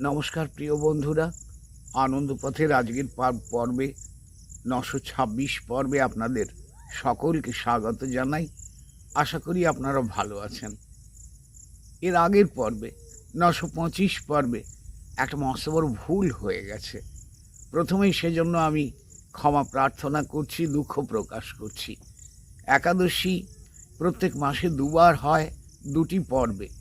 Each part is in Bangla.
নমস্কার প্রিয় বন্ধুরা। আনন্দপথের আজকের পার- পর্বে, নশো ছাব্বিশ পর্বে আপনাদের সকলকে স্বাগত জানাই। আশা করি আপনারা ভালো আছেন। এর আগের পর্বে, নশো পঁচিশ পর্বে একটা মস্ত বড় ভুল হয়ে গেছে। প্রথমেই সেজন্য আমি ক্ষমা প্রার্থনা করছি, দুঃখ প্রকাশ করছি। একাদশী প্রত্যেক মাসে দুবার হয় দুটি পর্বে।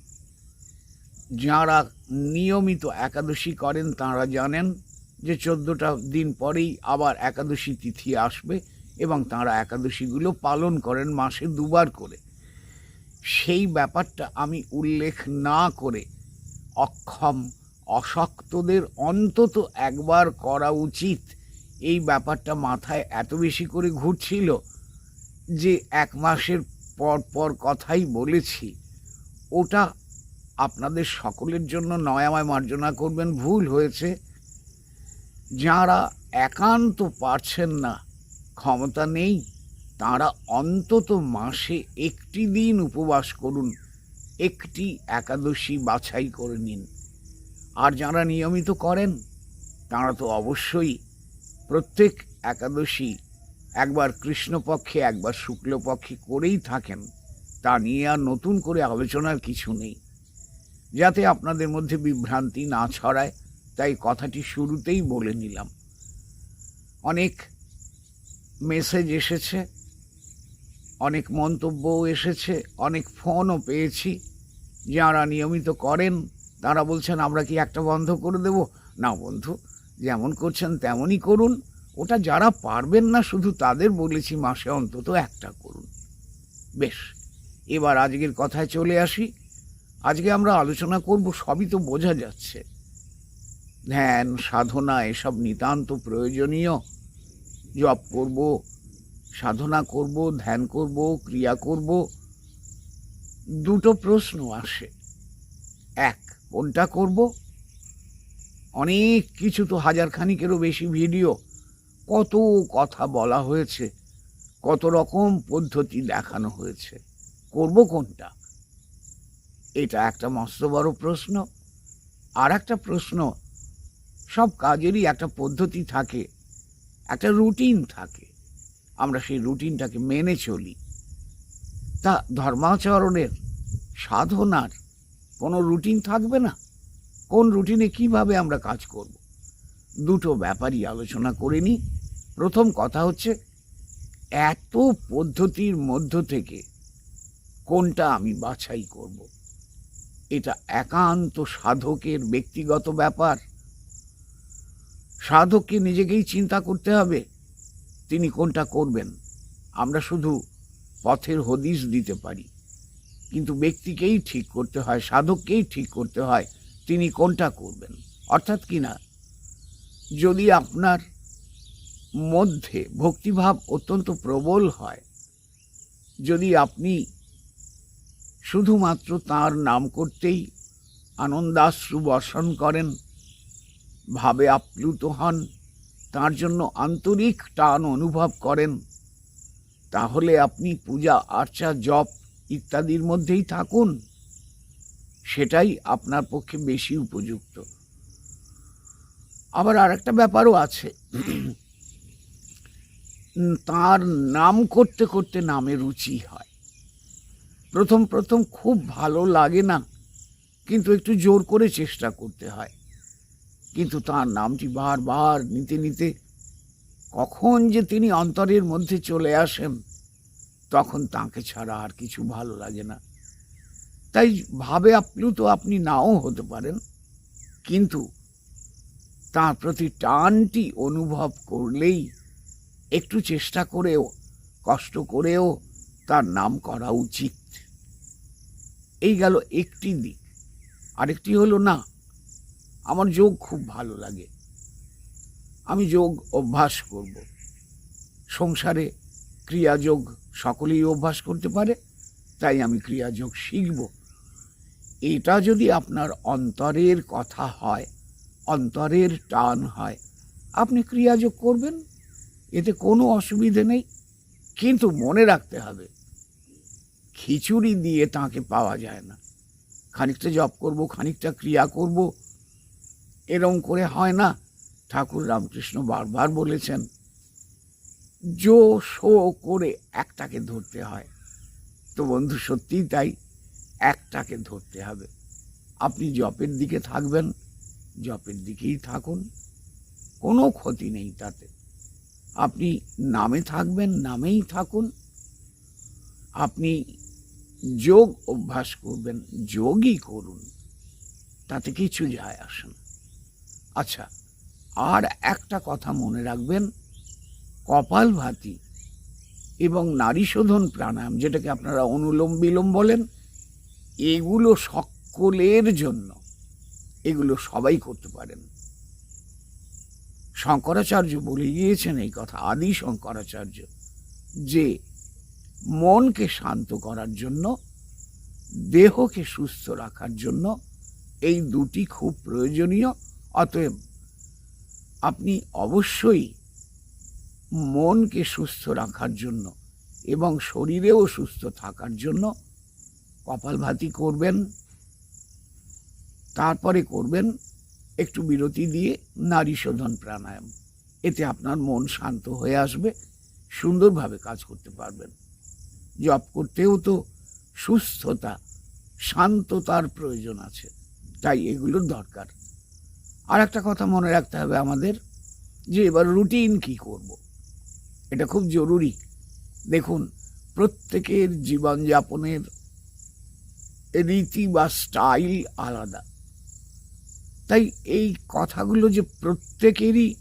যাঁরা নিয়মিত একাদশী করেন, তাঁরা জানেন যে চোদ্দোটা দিন পরেই আবার একাদশী তিথি আসবে এবং তাঁরা একাদশীগুলো পালন করেন মাসে দুবার করে। সেই ব্যাপারটা আমি উল্লেখ না করে অক্ষম, অশক্তদের অন্তত একবার করা উচিত। এই ব্যাপারটা মাথায় এত বেশি করে ঘুরছিল যে এক মাসের পর পর কথাই বলেছি। ওটা আপনাদের সকলের জন্য নয়, আমায় মার্জনা করবেন, ভুল হয়েছে। যারা একান্ত পারছেন না, ক্ষমতা নেই, তারা অন্তত মাসে একটি দিন উপবাস করুন, একটি একাদশী বাছাই করে নিন। আর যারা নিয়মিত করেন, তারা তো অবশ্যই প্রত্যেক একাদশী একবার কৃষ্ণপক্ষে, একবার শুক্লপক্ষে করেই থাকেন। তা নিয়ে আর নতুন করে আলোচনার কিছু নেই। যাতে আপনাদের মধ্যে বিভ্রান্তি না ছড়ায়, তাই কথাটি শুরুতেই বলে নিলাম। অনেক মেসেজ এসেছে, অনেক মন্তব্যও এসেছে, অনেক ফোনও পেয়েছি। যারা নিয়মিত করেন, তারা বলছেন, আমরা কি একটা বন্ধ করে দেব? না বন্ধু, যেমন করছেন তেমনই করুন। ওটা যারা পারবেন না, শুধু তাদের বলেছি মাসে অন্তত একটা করুন। বেশ, এবার আজকের কথায় চলে আসি। আজকে আমরা আলোচনা করব, সবই তো বোঝা যাচ্ছে। ধ্যান, সাধনা, এসব নিতান্ত প্রয়োজনীয়। জপ করব, সাধনা করব, ধ্যান করব, ক্রিয়া করব। দুটো প্রশ্ন আসে। এক, কোনটা করব? অনেক কিছু তো হাজার খানিকেরও বেশি ভিডিও। কত কথা বলা হয়েছে, কত রকম পদ্ধতি দেখানো হয়েছে। করব কোনটা? এটা একটা মস্ত বড় প্রশ্ন। আর একটা প্রশ্ন, সব কাজেরই একটা পদ্ধতি থাকে, একটা রুটিন থাকে। আমরা সেই রুটিনটাকে মেনে চলি। তা ধর্মাচরণের সাধনার কোনো রুটিন থাকবে না? কোন রুটিনে কীভাবে আমরা কাজ করব? দুটো ব্যাপারই আলোচনা করে নিই। প্রথম কথা হচ্ছে, এত পদ্ধতির মধ্য থেকে কোনটা আমি বাছাই করব? এটা একান্ত সাধকের ব্যক্তিগত ব্যাপার। সাধককে নিজেকেই চিন্তা করতে হবে, তিনি কোনটা করবেন। আমরা শুধু পথের হদিস দিতে পারি। কিন্তু ব্যক্তিকেই ঠিক করতে হয়, সাধককেই ঠিক করতে হয়, তিনি কোনটা করবেন। অর্থাৎ কি না? যদি আপনার মধ্যে ভক্তিভাব অত্যন্ত প্রবল হয়, যদি আপনি শুধুমাত্র তার নাম করতেই আনন্দাশ্রু বর্ষণ করেন। ভাবে আপ্লুত হন, তার জন্য আন্তরিক টান অনুভব করেন। তাহলে আপনি পূজা, আর্চা, জপ ইত্যাদির মধ্যেই থাকুন। সেটাই আপনার পক্ষে বেশি উপযুক্ত। আবার আরেকটা ব্যাপারও আছে। তার নাম করতে করতে নামে রুচি হয়। প্রথম প্রথম খুব ভালো লাগে না, কিন্তু একটু জোর করে চেষ্টা করতে হয়। কিন্তু তার নামটি বারবার নিতে নিতে কখন যে তিনি অন্তরের মধ্যে চলে আসেন, তখন তাকে ছাড়া আর কিছু ভালো লাগে না। তাই ভাবে আপ্লুত আপনি নাও হতে পারেন, কিন্তু তার প্রতি টানটি অনুভব করলেই একটু চেষ্টা করেও, কষ্ট করেও তার নাম করা উচিত। এই গেল একটি দিক। আরেকটি হলো, না, আমার যোগ খুব ভালো লাগে। আমি যোগ অভ্যাস করব। সংসারে ক্রিয়াযোগ সকলেই অভ্যাস করতে পারে, তাই আমি ক্রিয়াযোগ শিখব। এটা যদি আপনার অন্তরের কথা হয়, অন্তরের টান হয়, আপনি ক্রিয়াযোগ করবেন, এতে কোনো অসুবিধে নেই। কিন্তু মনে রাখতে হবে খিচুড়ি দিয়ে তাকে পাওয়া যায় না। খানিকটা জপ করব, খানিকটা ক্রিয়া করব এরম করে হয় না। ঠাকুর রামকৃষ্ণ বারবার বলেছেন, জো শো করে একটাকে ধরতে হয়। তো বন্ধু, সত্যিই তাই, একটাকে ধরতে হবে। আপনি জপের দিকে থাকবেন, জপের দিকেই থাকুন, কোনো ক্ষতি নেই তাতে। আপনি নামে থাকবেন, নামেই থাকুন। আপনি যোগ অভ্যাস করবেন, যোগই করুন, তাতে কিছু যায় আসে না। আচ্ছা আর একটা কথা মনে রাখবেন, কপাল ভাতি এবং নারী শোধন প্রাণায়াম, যেটাকে আপনারা অনুলোম বিলোম বলেন, এগুলো সকলের জন্য, এগুলো সবাই করতে পারেন। শঙ্করাচার্য বলে গিয়েছেন এই কথা, আদি শঙ্করাচার্য, যে মনকে শান্ত করার জন্য, দেহকে সুস্থ রাখার জন্য এই দুটি খুব প্রয়োজনীয়। অতএব আপনি অবশ্যই মনকে সুস্থ রাখার জন্য এবং শরীরেও সুস্থ থাকার জন্য কপালভাতি করবেন, তারপরে করবেন একটু বিরতি দিয়ে নারী শোধন প্রাণায়াম। এতে আপনার মন শান্ত হয়ে আসবে, সুন্দরভাবে কাজ করতে পারবেন। জব করতেও তো সুস্থতা, শান্ততার প্রয়োজন আছে। তাই এগুলোর দরকার। আর একটা কথা মনে রাখতে হবে আমাদের যে এবার রুটিন কি করব। এটা খুব জরুরি। দেখুন, প্রত্যেকের জীবনযাপনের রীতি বা স্টাইল আলাদা। তাই এই কথাগুলো যে প্রত্যেকেরই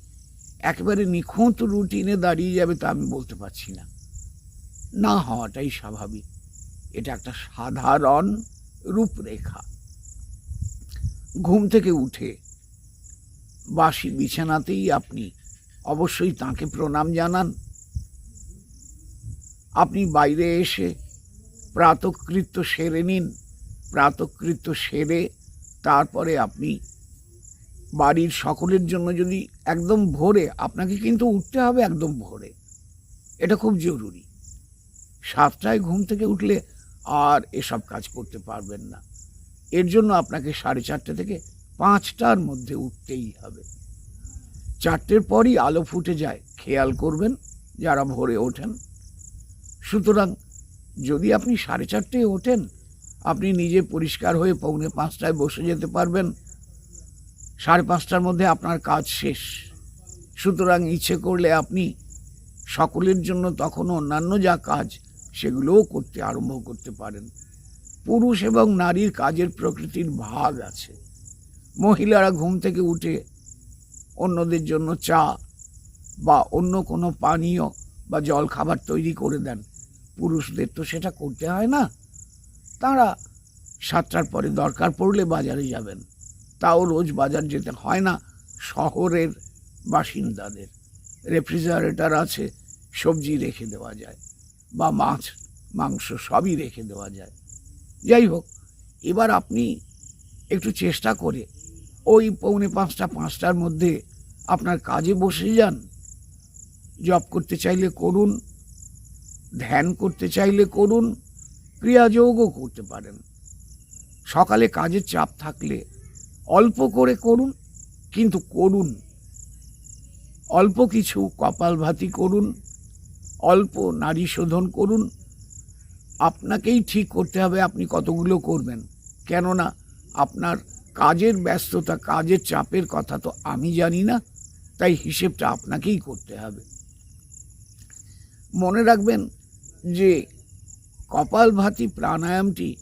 একেবারে নিখুঁত রুটিনে দাঁড়িয়ে যাবে তা আমি বলতে পারছি না। না হওয়াটাই স্বাভাবিক। এটা একটা সাধারণ রূপরেখা। ঘুম থেকে উঠে বাসি বিছানাতেই আপনি অবশ্যই তাকে প্রণাম জানান। আপনি বাইরে এসে প্রাতকৃত্য সেরে নিন। প্রাতকৃত্য সেরে তারপরে আপনি বাড়ির সকলের জন্য যদি একদম ভোরে, আপনাকে কিন্তু উঠতে হবে একদম ভোরে। এটা খুব জরুরি। সাতটায় ঘুম থেকে উঠলে আর এসব কাজ করতে পারবেন না। এর জন্য আপনাকে সাড়ে চারটে থেকে পাঁচটার মধ্যে উঠতেই হবে। চারটের পরই আলো ফুটে যায়, খেয়াল করবেন যারা ভোরে ওঠেন। সুতরাং যদি আপনি সাড়ে চারটেয় ওঠেন, আপনি নিজে পরিষ্কার হয়ে পৌনে পাঁচটায় বসে যেতে পারবেন। সাড়ে পাঁচটার মধ্যে আপনার কাজ শেষ। সুতরাং ইচ্ছে করলে আপনি সকলের জন্য তখন অন্যান্য যা কাজ সেগুলোও করতে আরম্ভ করতে পারেন। পুরুষ এবং নারীর কাজের প্রকৃতির ভাগ আছে। মহিলারা ঘুম থেকে উঠে অন্যদের জন্য চা বা অন্য কোনো পানীয় বা জল খাবার তৈরি করে দেন। পুরুষদের তো সেটা করতে হয় না। তারা সাতটার পরে দরকার পড়লে বাজারে যাবেন। তাও রোজ বাজার যেতে হয় না, শহরের বাসিন্দাদের। রেফ্রিজারেটর আছে, সবজি রেখে দেওয়া যায়। বা মাছ, মাংস সবই রেখে দেওয়া যায়। যাই হোক, এবার আপনি একটু চেষ্টা করে ওই পৌনে পাঁচটা, পাঁচটার মধ্যে আপনার কাজে বসে যান। জব করতে চাইলে করুন, ধ্যান করতে চাইলে করুন, ক্রিয়াযোগও করতে পারেন। সকালে কাজের চাপ থাকলে অল্প করে করুন, কিন্তু করুন। অল্প কিছু কপালভাতি করুন অল্প নারী শোধন করুন। আপনাকেই ঠিক করতে হবে, আপনি কতগুলো করবেন। কেননা, আপনার কাজের ব্যস্ততা, কাজের চাপের কথা তো আমি জানি না, তাই হিসেবটা আপনাকেই করতে হবে। মনে রাখবেন যে, কপালভাতি প্রাণায়ামটি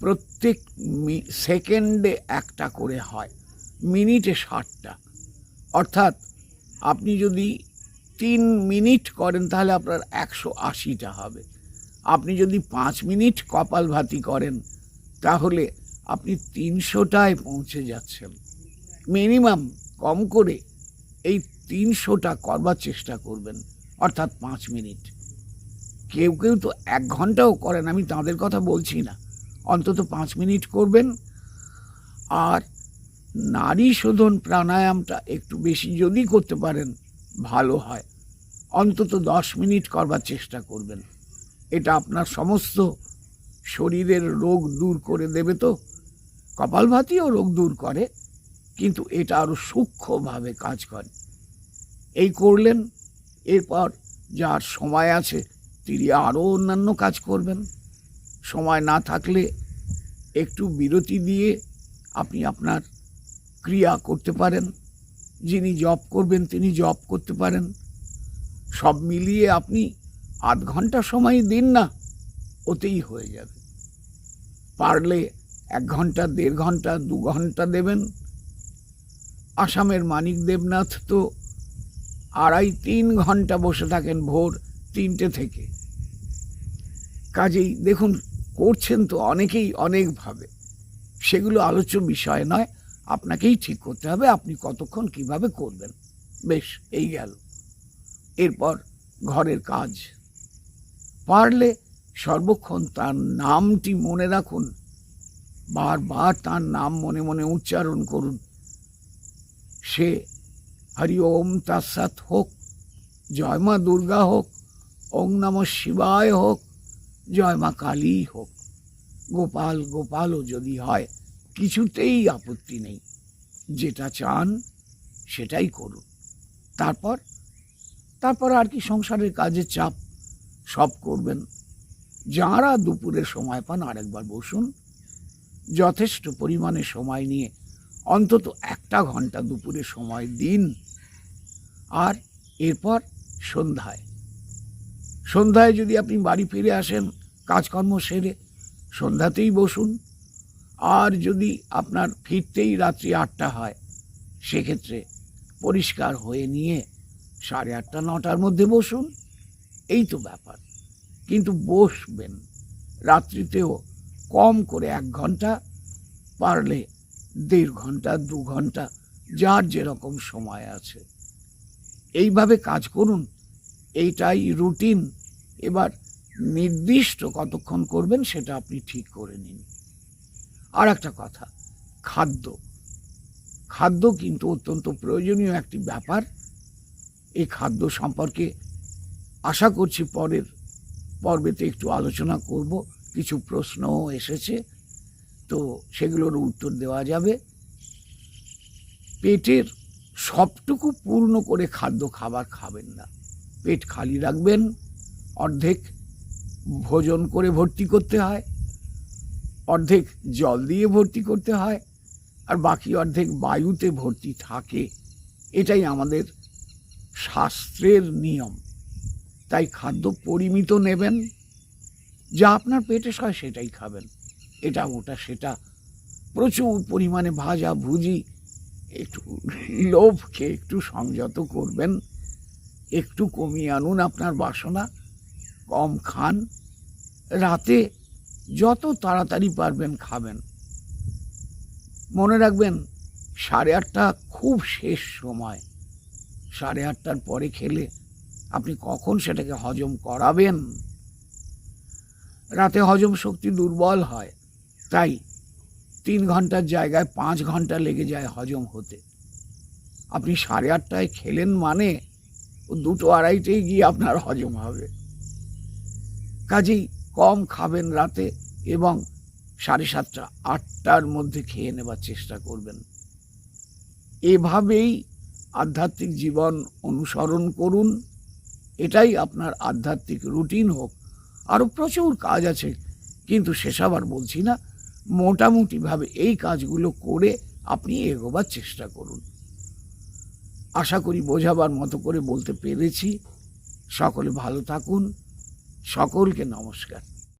প্রত্যেক সেকেন্ডে একটা করে হয়, মিনিটে ষাটটা। অর্থাৎ, আপনি যদি তিন মিনিট করেন, তাহলে আপনার একশো আশিটা হবে। আপনি যদি পাঁচ মিনিট কপালভাতি করেন, তাহলে আপনি তিনশোটায় পৌঁছে যাচ্ছেন। মিনিমাম কম করে এই তিনশোটা করবার চেষ্টা করবেন, অর্থাৎ পাঁচ মিনিট। কেউ কেউ তো এক ঘন্টাও করেন, আমি তাদের কথা বলছি না। অন্তত পাঁচ মিনিট করবেন। আর নারী শোধন প্রাণায়ামটা একটু বেশি যদি করতে পারেন ভালো হয়। অন্তত দশ মিনিট করবার চেষ্টা করবেন। এটা আপনার সমস্ত শরীরের রোগ দূর করে দেবে তো। কপালভাতিও রোগ দূর করে, কিন্তু এটা আরও সূক্ষ্মভাবে কাজ করে। এই করলেন, এরপর যার সময় আছে, তিনি আরও অন্যান্য কাজ করবেন। সময় না থাকলে একটু বিরতি দিয়ে আপনি আপনার ক্রিয়া করতে পারেন। যিনি জব করবেন, তিনি জব করতে পারেন। সব মিলিয়ে আপনি আধ ঘণ্টা সময় দিন না, ওতেই হয়ে যাবে। পারলে এক ঘণ্টা, দেড় ঘণ্টা, দু ঘণ্টা দেবেন। আসামের মানিক দেবনাথ তো আড়াই তিন ঘণ্টা বসে থাকেন ভোর তিনটে থেকে। কাজেই দেখুন, করছেন তো অনেকেই অনেকভাবে। সেগুলো আলোচ্য বিষয় নয় আপনাকেই ঠিক করতে হবে, আপনি কতক্ষণ কীভাবে করবেন। বেশ, এই গেল। এরপর ঘরের কাজ। পারলে সর্বক্ষণ তার নামটি মনে রাখুন। বারবার তার নাম মনে মনে উচ্চারণ করুন। সে হরি ওম তাসাত হোক, জয় মা দুর্গা হোক ওং নম শিবায় হোক, জয় মা কালী হোক। গোপাল, গোপালও যদি হয় কিছুতেই আপত্তি নেই। যেটা চান, সেটাই করুন। তারপর? তারপর আর কি সংসারের কাজের চাপ সব করবেন। যাঁরা দুপুরে সময় পান আরেকবার বসুন। যথেষ্ট পরিমাণে সময় নিয়ে অন্তত একটা ঘণ্টা দুপুরে সময় দিন। আর এরপর সন্ধ্যায়। সন্ধ্যায় যদি আপনি বাড়ি ফিরে আসেন, কাজকর্ম সেরে সন্ধ্যাতেই বসুন। আর যদি আপনার ফিরতেই রাত্রি আটটা হয়, সেক্ষেত্রে পরিষ্কার হয়ে নিয়ে সাড়ে আটটা, নটার মধ্যে বসুন। এই তো ব্যাপার। কিন্তু বসবেন। রাত্রিতেও কম করে এক ঘণ্টা, পারলে দেড় ঘণ্টা, দু ঘণ্টা, যার যেরকম সময় আছে। এইভাবে কাজ করুন। এইটাই রুটিন। এবার নির্দিষ্ট কতক্ষণ করবেন সেটা আপনি ঠিক করে নিন। আর একটা কথা, খাদ্য। খাদ্য কিন্তু অত্যন্ত প্রয়োজনীয় একটি ব্যাপার। এই খাদ্য সম্পর্কে আশা করছি পরের পর্বেতে একটু আলোচনা করব। কিছু প্রশ্নও এসেছে, তো সেগুলোর উত্তর দেওয়া যাবে। পেটের সবটুকু পূর্ণ করে খাদ্য খাবার খাবেন না। পেট খালি রাখবেন, অর্ধেক ভোজন করে ভর্তি করতে হয় অর্ধেক জল দিয়ে ভর্তি করতে হয় আর বাকি অর্ধেক বায়ুতে ভর্তি থাকে। এটাই আমাদের শাস্ত্রের নিয়ম। তাই খাদ্য পরিমিত নেবেন, যা আপনার পেটে সয় সেটাই খাবেন। এটা ওটা সেটা। প্রচুর পরিমাণে ভাজা ভুজি, একটু লোভকে একটু সংযত করবেন। একটু কমিয়ে আনুন আপনার বাসনা, কম খান। রাতে যত তাড়াতাড়ি পারবেন খাবেন। মনে রাখবেন, সাড়ে আটটা খুব শেষ সময়। সাড়ে আটটার পরে খেলে আপনি কখন সেটাকে হজম করাবেন? রাতে হজম শক্তি দুর্বল হয়, তাই তিন ঘণ্টার জায়গায় পাঁচ ঘণ্টা লেগে যায় হজম হতে। আপনি সাড়ে আটটায় খেলেন মানে দুটো আড়াইটেই গিয়ে আপনার হজম হবে। কাজেই কম খাবেন রাতে এবং সাড়ে সাতটা, আটটার মধ্যে খেয়ে নেবার চেষ্টা করবেন। এভাবেই আধ্যাত্মিক জীবন অনুসরণ করুন। এটাই আপনার আধ্যাত্মিক রুটিন হোক। আরও প্রচুর কাজ আছে, কিন্তু সেসব আর বলছি না। মোটামুটিভাবে এই কাজগুলো করে আপনি এগোবার চেষ্টা করুন। আশা করি বোঝাবার মতো করে বলতে পেরেছি। সকলে ভালো থাকুন। সকলকে নমস্কার।